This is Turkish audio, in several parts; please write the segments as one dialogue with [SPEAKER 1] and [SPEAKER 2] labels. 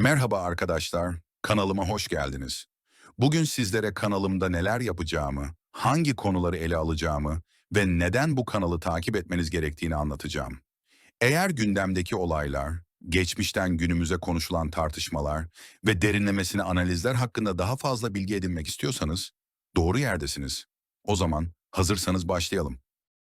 [SPEAKER 1] Merhaba arkadaşlar, kanalıma hoş geldiniz. Bugün sizlere kanalımda neler yapacağımı, hangi konuları ele alacağımı ve neden bu kanalı takip etmeniz gerektiğini anlatacağım. Eğer gündemdeki olaylar, geçmişten günümüze konuşulan tartışmalar ve derinlemesine analizler hakkında daha fazla bilgi edinmek istiyorsanız, doğru yerdesiniz. O zaman hazırsanız başlayalım.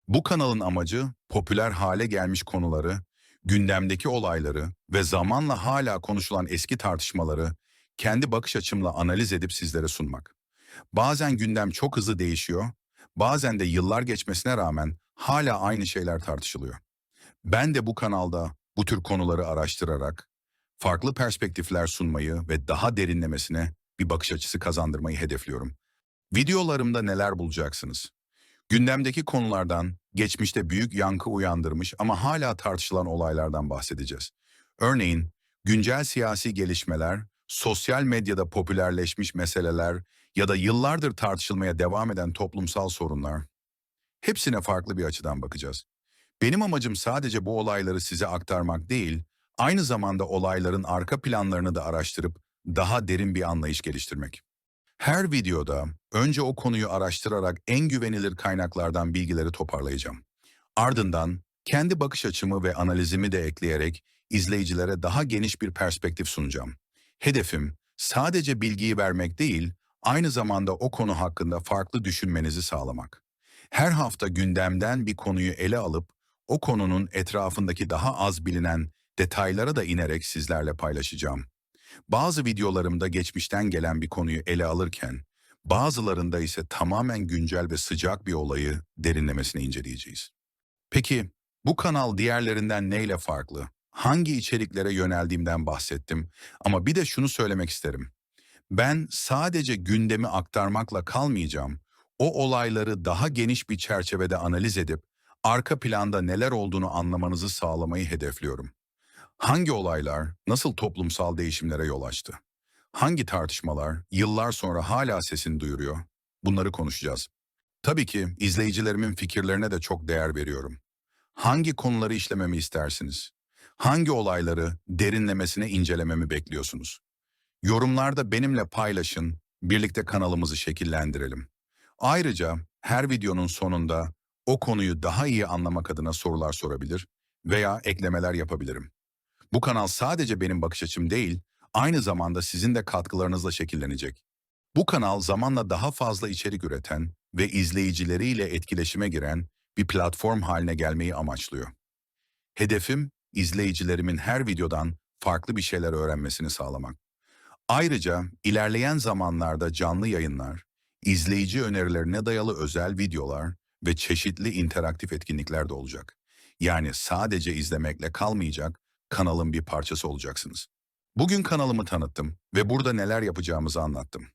[SPEAKER 1] Bu kanalın amacı popüler hale gelmiş konuları, gündemdeki olayları ve zamanla hala konuşulan eski tartışmaları kendi bakış açımla analiz edip sizlere sunmak. Bazen gündem çok hızlı değişiyor, bazen de yıllar geçmesine rağmen hala aynı şeyler tartışılıyor. Ben de bu kanalda bu tür konuları araştırarak farklı perspektifler sunmayı ve daha derinlemesine bir bakış açısı kazandırmayı hedefliyorum. Videolarımda neler bulacaksınız? Gündemdeki konulardan, geçmişte büyük yankı uyandırmış ama hala tartışılan olaylardan bahsedeceğiz. Örneğin, güncel siyasi gelişmeler, sosyal medyada popülerleşmiş meseleler ya da yıllardır tartışılmaya devam eden toplumsal sorunlar. Hepsine farklı bir açıdan bakacağız. Benim amacım sadece bu olayları size aktarmak değil, aynı zamanda olayların arka planlarını da araştırıp daha derin bir anlayış geliştirmek. Her videoda önce o konuyu araştırarak en güvenilir kaynaklardan bilgileri toparlayacağım. Ardından kendi bakış açımı ve analizimi de ekleyerek izleyicilere daha geniş bir perspektif sunacağım. Hedefim sadece bilgiyi vermek değil, aynı zamanda o konu hakkında farklı düşünmenizi sağlamak. Her hafta gündemden bir konuyu ele alıp o konunun etrafındaki daha az bilinen detaylara da inerek sizlerle paylaşacağım. Bazı videolarımda geçmişten gelen bir konuyu ele alırken, bazılarında ise tamamen güncel ve sıcak bir olayı derinlemesine inceleyeceğiz. Peki bu kanal diğerlerinden neyle farklı? Hangi içeriklere yöneldiğimden bahsettim ama bir de şunu söylemek isterim. Ben sadece gündemi aktarmakla kalmayacağım. O olayları daha geniş bir çerçevede analiz edip arka planda neler olduğunu anlamanızı sağlamayı hedefliyorum. Hangi olaylar nasıl toplumsal değişimlere yol açtı? Hangi tartışmalar yıllar sonra hala sesini duyuruyor? Bunları konuşacağız. Tabii ki izleyicilerimin fikirlerine de çok değer veriyorum. Hangi konuları işlememi istersiniz? Hangi olayları derinlemesine incelememi bekliyorsunuz? Yorumlarda benimle paylaşın, birlikte kanalımızı şekillendirelim. Ayrıca her videonun sonunda o konuyu daha iyi anlamak adına sorular sorabilir veya eklemeler yapabilirim. Bu kanal sadece benim bakış açım değil, aynı zamanda sizin de katkılarınızla şekillenecek. Bu kanal zamanla daha fazla içerik üreten ve izleyicileriyle etkileşime giren bir platform haline gelmeyi amaçlıyor. Hedefim, izleyicilerimin her videodan farklı bir şeyler öğrenmesini sağlamak. Ayrıca ilerleyen zamanlarda canlı yayınlar, izleyici önerilerine dayalı özel videolar ve çeşitli interaktif etkinlikler de olacak. Yani sadece izlemekle kalmayacak, kanalın bir parçası olacaksınız. Bugün kanalımı tanıttım ve burada neler yapacağımızı anlattım.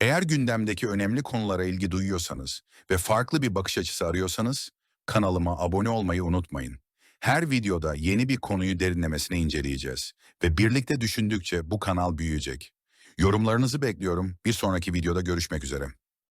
[SPEAKER 1] Eğer gündemdeki önemli konulara ilgi duyuyorsanız ve farklı bir bakış açısı arıyorsanız, kanalıma abone olmayı unutmayın. Her videoda yeni bir konuyu derinlemesine inceleyeceğiz ve birlikte düşündükçe bu kanal büyüyecek. Yorumlarınızı bekliyorum. Bir sonraki videoda görüşmek üzere.